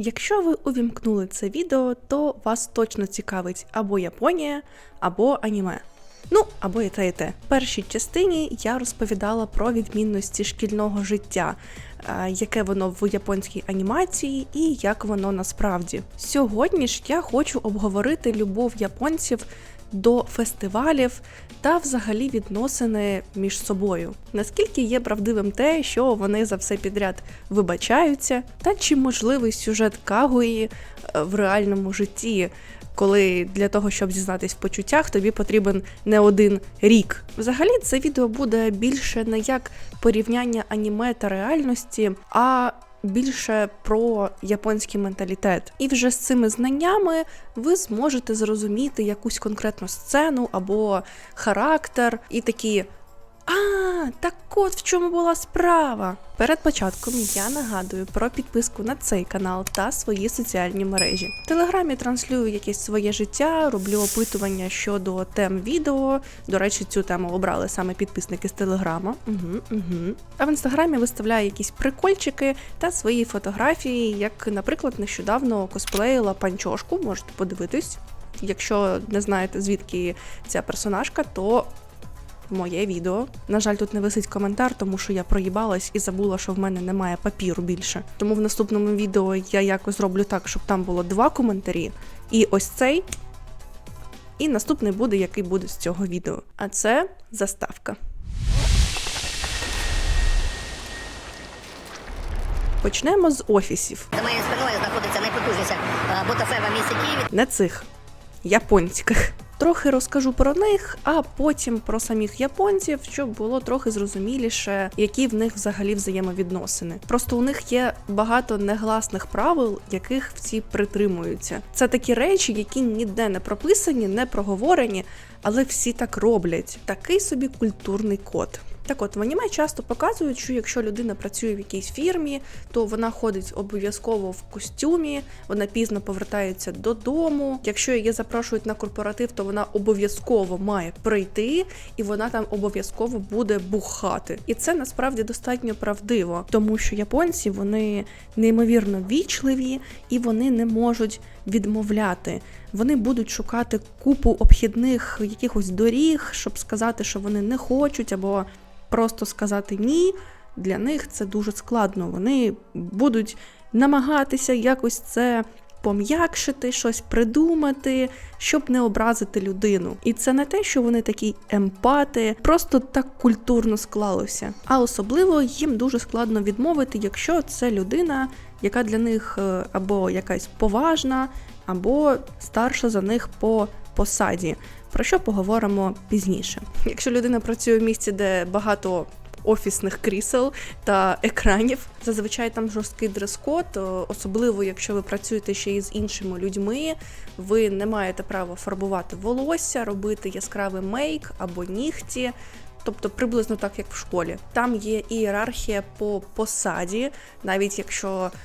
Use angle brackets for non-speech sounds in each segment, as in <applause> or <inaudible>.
Якщо ви увімкнули це відео, то вас точно цікавить або Японія, або аніме. Ну, або і те, і те. В першій частині я розповідала про відмінності шкільного життя, е, яке воно в японській анімації і як воно насправді. Сьогодні ж я хочу обговорити любов японців до фестивалів та взагалі відносини між собою. Наскільки є правдивим те, що вони за все підряд вибачаються, та чи можливий сюжет Кагуї е, в реальному житті, коли для того, щоб зізнатись в почуттях, тобі потрібен не один рік. Взагалі, це відео буде більше не як порівняння аніме та реальності, а більше про японський менталітет. І вже з цими знаннями ви зможете зрозуміти якусь конкретну сцену або характер, і такі. Так от в чому була справа. Перед початком я нагадую про підписку на цей канал та свої соціальні мережі. В телеграмі транслюю якесь своє життя, роблю опитування щодо тем відео. До речі, цю тему обрали саме підписники з телеграма. Угу, угу. А в інстаграмі виставляю якісь прикольчики та свої фотографії, як, наприклад, нещодавно косплеїла панчошку. Можете подивитись. Якщо не знаєте звідки ця персонажка, то моє відео. На жаль, тут не висить коментар, тому що я проїбалась і забула, що в мене немає папіру більше. Тому в наступному відео я якось зроблю так, щоб там було два коментарі. І ось цей. І наступний буде, який буде з цього відео. А це заставка. Почнемо з офісів. За моєю спиною знаходиться найпотужніша е, ботафе в місті Києві. не цих японських. Трохи розкажу про них, а потім про самих японців, щоб було трохи зрозуміліше, які в них взагалі взаємовідносини. Просто у них є багато негласних правил, яких всі притримуються. Це такі речі, які ніде не прописані, не проговорені, але всі так роблять. Такий собі культурний код. Так от в аніме часто показують, що якщо людина працює в якійсь фірмі, то вона ходить обов'язково в костюмі, вона пізно повертається додому. Якщо її запрошують на корпоратив, то вона обов'язково має прийти, і вона там обов'язково буде бухати. І це насправді достатньо правдиво, тому що японці вони неймовірно вічливі і вони не можуть відмовляти. Вони будуть шукати купу обхідних якихось доріг, щоб сказати, що вони не хочуть, або просто сказати ні. Для них це дуже складно. Вони будуть намагатися якось це пом'якшити, щось придумати, щоб не образити людину. І це не те, що вони такі емпати, просто так культурно склалося. А особливо їм дуже складно відмовити, якщо це людина, яка для них е, або якась поважна, або старша за них по посаді. Про що поговоримо пізніше. Якщо людина працює в місці, де багато офісних крісел та екранів, зазвичай там жорсткий дрес-код, особливо якщо ви працюєте ще із іншими людьми, ви не маєте права фарбувати волосся, робити яскравий мейк або нігті. Тобто приблизно так, як в школі. Там є ієрархія по посаді, навіть якщо е,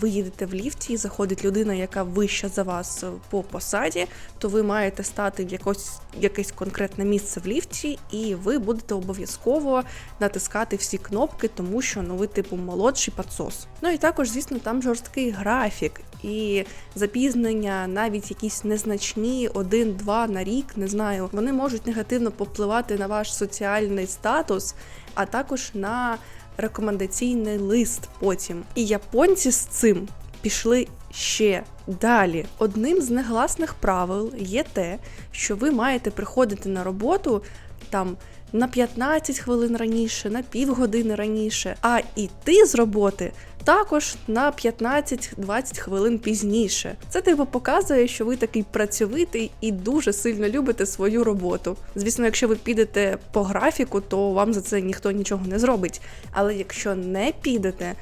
ви їдете в ліфті і заходить людина, яка вища за вас е, по посаді, то ви маєте стати в якось, якесь конкретне місце в ліфті, і ви будете обов'язково натискати всі кнопки, тому що ну ви типу молодший підсос. Ну і також, звісно, там жорсткий графік. І запізнення, навіть якісь незначні, один-два на рік, не знаю, вони можуть негативно попливати на ваш соціальний статус, а також на рекомендаційний лист потім. І японці з цим пішли ще далі. Одним з негласних правил є те, що ви маєте приходити на роботу там. На 15 хвилин раніше, на півгодини раніше, а іти з роботи також на 15-20 хвилин пізніше. Це типу показує, що ви такий працьовитий і дуже сильно любите свою роботу. Звісно, якщо ви підете по графіку, то вам за це ніхто нічого не зробить. Але якщо не підете,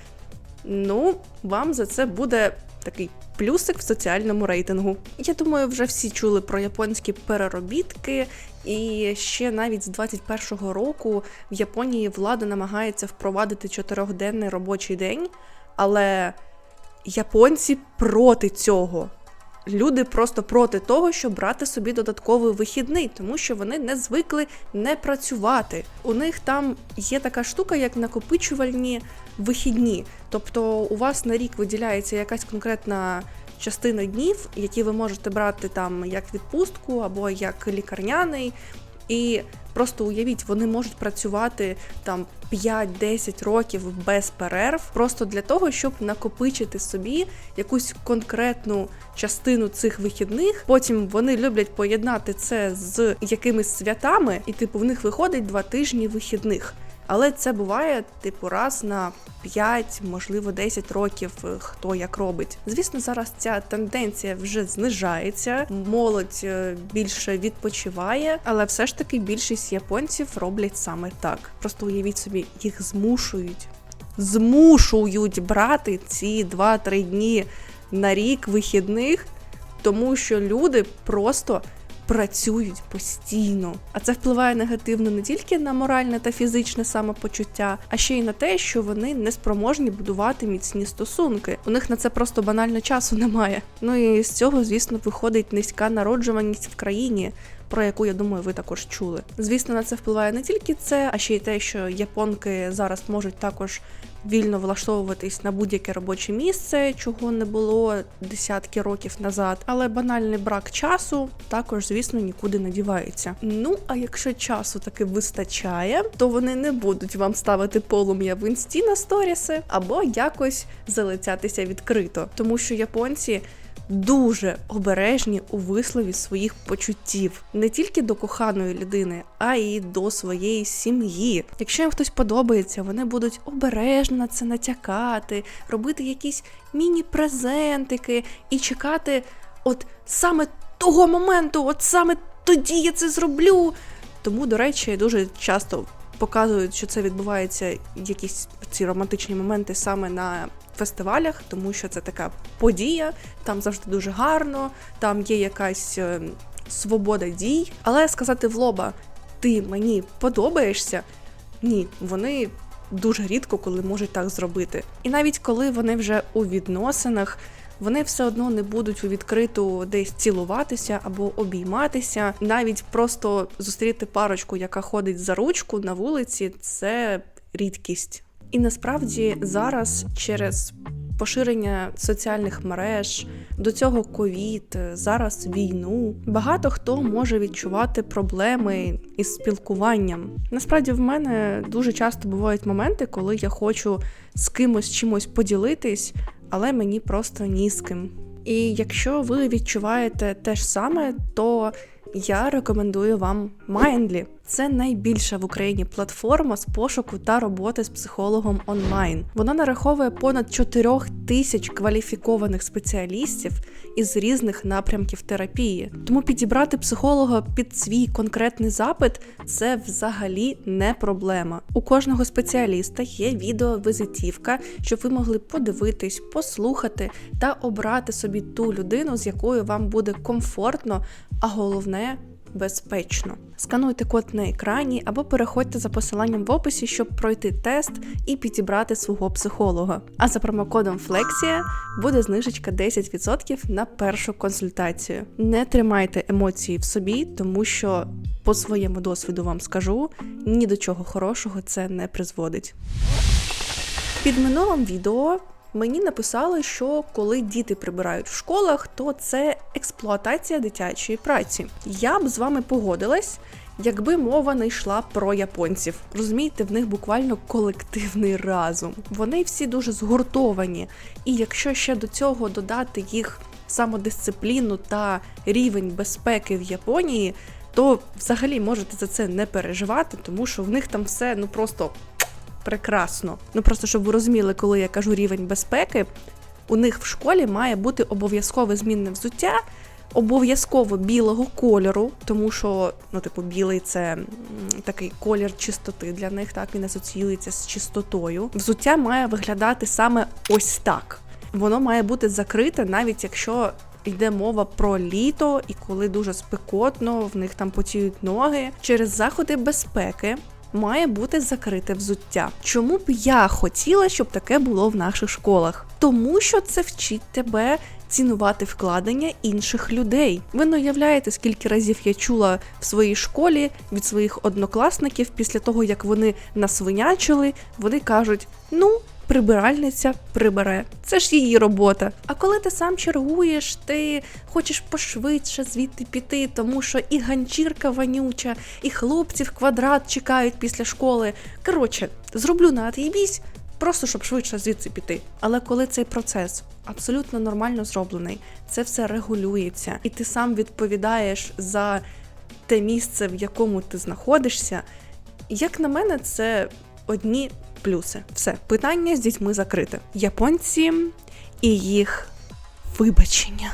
ну вам за це буде такий плюсик в соціальному рейтингу. Я думаю, вже всі чули про японські переробітки, і ще навіть з 21-го року в Японії влада намагається впровадити чотирьохденний робочий день, але японці проти цього. Люди просто проти того, щоб брати собі додатковий вихідний, тому що вони не звикли не працювати. У них там є така штука, як накопичувальні вихідні. Тобто у вас на рік виділяється якась конкретна частина днів, які ви можете брати там як відпустку або як лікарняний. І просто уявіть, вони можуть працювати там 5-10 років без перерв, просто для того, щоб накопичити собі якусь конкретну частину цих вихідних. Потім вони люблять поєднати це з якимись святами, і типу в них виходить два тижні вихідних. Але це буває типу раз на 5, можливо, 10 років, е, хто як робить. Звісно, зараз ця тенденція вже знижається, молодь е, більше відпочиває, але все ж таки більшість японців роблять саме так. Просто уявіть собі, їх змушують. Змушують брати ці 2-3 дні на рік вихідних, тому що люди просто працюють постійно. А це впливає негативно не тільки на моральне та фізичне самопочуття, а ще й на те, що вони не спроможні будувати міцні стосунки. У них на це просто банально часу немає. Ну і з цього, звісно, виходить низька народжуваність в країні. Про яку я думаю, ви також чули. Звісно, на це впливає не тільки це, а ще й те, що японки зараз можуть також вільно влаштовуватись на будь-яке робоче місце, чого не було десятки років назад. Але банальний брак часу також, звісно, нікуди не дівається. Ну а якщо часу таки вистачає, то вони не будуть вам ставити полум'я в інсті на сторіси або якось залицятися відкрито, тому що японці. Дуже обережні у вислові своїх почуттів не тільки до коханої людини, а й до своєї сім'ї. Якщо їм хтось подобається, вони будуть обережно це натякати, робити якісь міні-презентики і чекати, от саме того моменту, от саме тоді я це зроблю. Тому, до речі, дуже часто показують, що це відбувається якісь ці романтичні моменти саме на фестивалях, тому що це така подія, там завжди дуже гарно, там є якась е, свобода дій. Але сказати в лоба, ти мені подобаєшся, ні, вони дуже рідко коли можуть так зробити. І навіть коли вони вже у відносинах. Вони все одно не будуть у відкриту десь цілуватися або обійматися. Навіть просто зустріти парочку, яка ходить за ручку на вулиці, це рідкість. І насправді зараз через поширення соціальних мереж, до цього ковід, зараз війну. Багато хто може відчувати проблеми із спілкуванням. Насправді, в мене дуже часто бувають моменти, коли я хочу з кимось чимось поділитись, але мені просто ні з ким. І якщо ви відчуваєте те ж саме, то я рекомендую вам Mindly. Це найбільша в Україні платформа з пошуку та роботи з психологом онлайн. Вона нараховує понад 4 тисяч кваліфікованих спеціалістів із різних напрямків терапії. Тому підібрати психолога під свій конкретний запит це взагалі не проблема. У кожного спеціаліста є відеовизитівка, щоб ви могли подивитись, послухати та обрати собі ту людину, з якою вам буде комфортно, а головне безпечно. Скануйте код на екрані або переходьте за посиланням в описі, щоб пройти тест і підібрати свого психолога. А за промокодом Flexia буде знижечка 10% на першу консультацію. Не тримайте емоції в собі, тому що по своєму досвіду вам скажу, ні до чого хорошого це не призводить. Під минулим відео мені написали, що коли діти прибирають в школах, то це експлуатація дитячої праці. Я б з вами погодилась. Якби мова не йшла про японців, розумієте, в них буквально колективний разум. Вони всі дуже згуртовані. І якщо ще до цього додати їх самодисципліну та рівень безпеки в Японії, то взагалі можете за це не переживати, тому що в них там все ну просто прекрасно. Ну просто щоб ви розуміли, коли я кажу рівень безпеки, у них в школі має бути обов'язкове змінне взуття, обов'язково білого кольору, тому що, ну, типу, білий це такий колір чистоти для них, так він асоціюється з чистотою. Взуття має виглядати саме ось так. Воно має бути закрите, навіть якщо йде мова про літо, і коли дуже спекотно, в них там потіють ноги. Через заходи безпеки має бути закрите взуття. Чому б я хотіла, щоб таке було в наших школах? Тому що це вчить тебе цінувати вкладення інших людей. Ви не уявляєте, скільки разів я чула в своїй школі від своїх однокласників після того, як вони насвинячили, вони кажуть: ну. Прибиральниця прибере, це ж її робота. А коли ти сам чергуєш, ти хочеш пошвидше звідти піти, тому що і ганчірка вонюча, і хлопці в квадрат чекають після школи. Коротше, зроблю на от'їбісь, просто щоб швидше звідси піти. Але коли цей процес абсолютно нормально зроблений, це все регулюється, і ти сам відповідаєш за те місце, в якому ти знаходишся. Як на мене, це одні плюси. Все, питання з дітьми закрите. Японці і їх вибачення.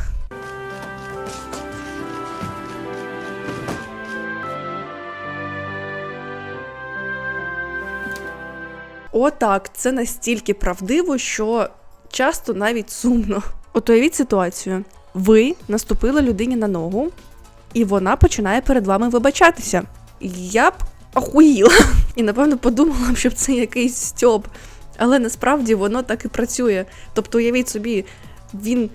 Отак, це настільки правдиво, що часто навіть сумно. От уявіть ситуацію: ви наступили людині на ногу, і вона починає перед вами вибачатися. Я б ахуїла. І напевно подумала б, що це якийсь стьоп. Але насправді воно так і працює. Тобто, уявіть собі, він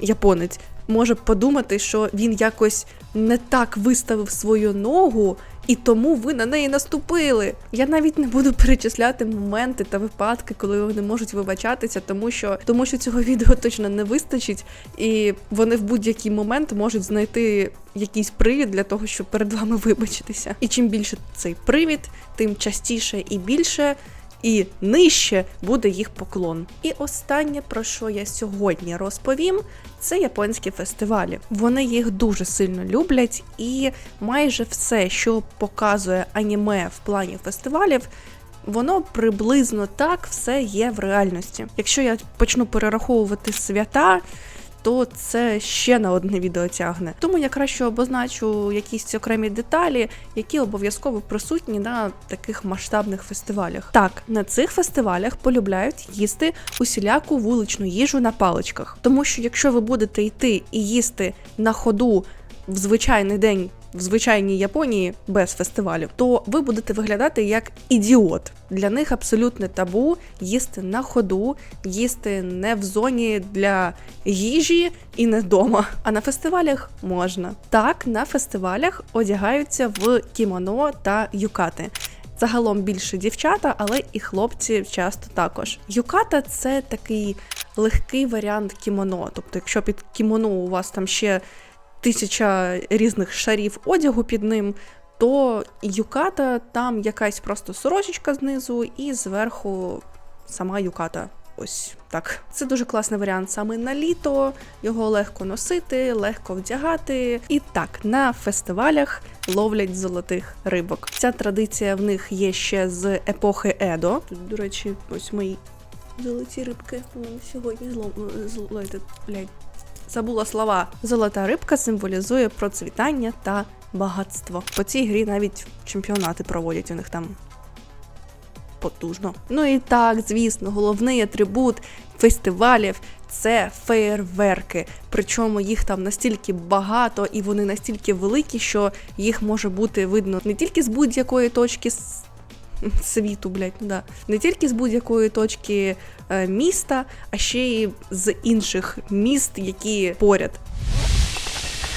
японець може подумати, що він якось не так виставив свою ногу, і тому ви на неї наступили. Я навіть не буду перечисляти моменти та випадки, коли вони можуть вибачатися, тому що тому що цього відео точно не вистачить, і вони в будь-який момент можуть знайти якийсь привід для того, щоб перед вами вибачитися. І чим більше цей привід, тим частіше і більше. І нижче буде їх поклон. І останнє, про що я сьогодні розповім, це японські фестивалі. Вони їх дуже сильно люблять, і майже все, що показує аніме в плані фестивалів, воно приблизно так все є в реальності. Якщо я почну перераховувати свята. То це ще на одне відео тягне. Тому я краще обозначу якісь окремі деталі, які обов'язково присутні на таких масштабних фестивалях. Так, на цих фестивалях полюбляють їсти усіляку вуличну їжу на паличках. Тому що якщо ви будете йти і їсти на ходу в звичайний день в звичайній Японії без фестивалів, то ви будете виглядати як ідіот. Для них абсолютне табу їсти на ходу, їсти не в зоні для їжі і не вдома. А на фестивалях можна. Так, на фестивалях одягаються в кімоно та юкати. Загалом більше дівчата, але і хлопці часто також. Юката це такий легкий варіант кімоно. Тобто, якщо під кімоно у вас там ще тисяча різних шарів одягу під ним, то юката там якась просто сорочечка знизу, і зверху сама юката. Ось так. Це дуже класний варіант саме на літо. Його легко носити, легко вдягати. І так, на фестивалях ловлять золотих рибок. Ця традиція в них є ще з епохи Едо. Тут, до речі, ось мої золоті рибки сьогодні зло... зловити, блядь. Забула слова. Золота рибка символізує процвітання та багатство. По цій грі навіть чемпіонати проводять у них там потужно. Ну і так, звісно, головний атрибут фестивалів це феєрверки. Причому їх там настільки багато і вони настільки великі, що їх може бути видно не тільки з будь-якої точки <laughs> світу, блядь, да. Не тільки з будь-якої точки е, міста, а ще й з інших міст, які поряд.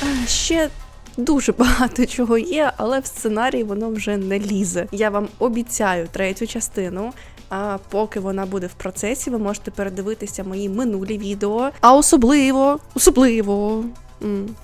А, ще дуже багато <laughs> чого є, але в сценарій воно вже не лізе. Я вам обіцяю третю частину. А поки вона буде в процесі, ви можете передивитися мої минулі відео. А особливо, особливо.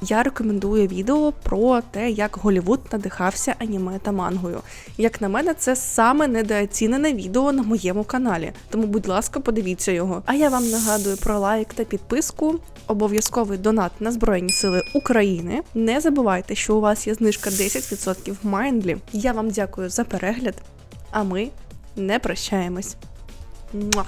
Я рекомендую відео про те, як Голівуд надихався аніме та мангою. Як на мене, це саме недооцінене відео на моєму каналі. Тому, будь ласка, подивіться його. А я вам нагадую про лайк та підписку, обов'язковий донат на Збройні Сили України. Не забувайте, що у вас є знижка 10% в Майндлі. Я вам дякую за перегляд, а ми не прощаємось. Муа!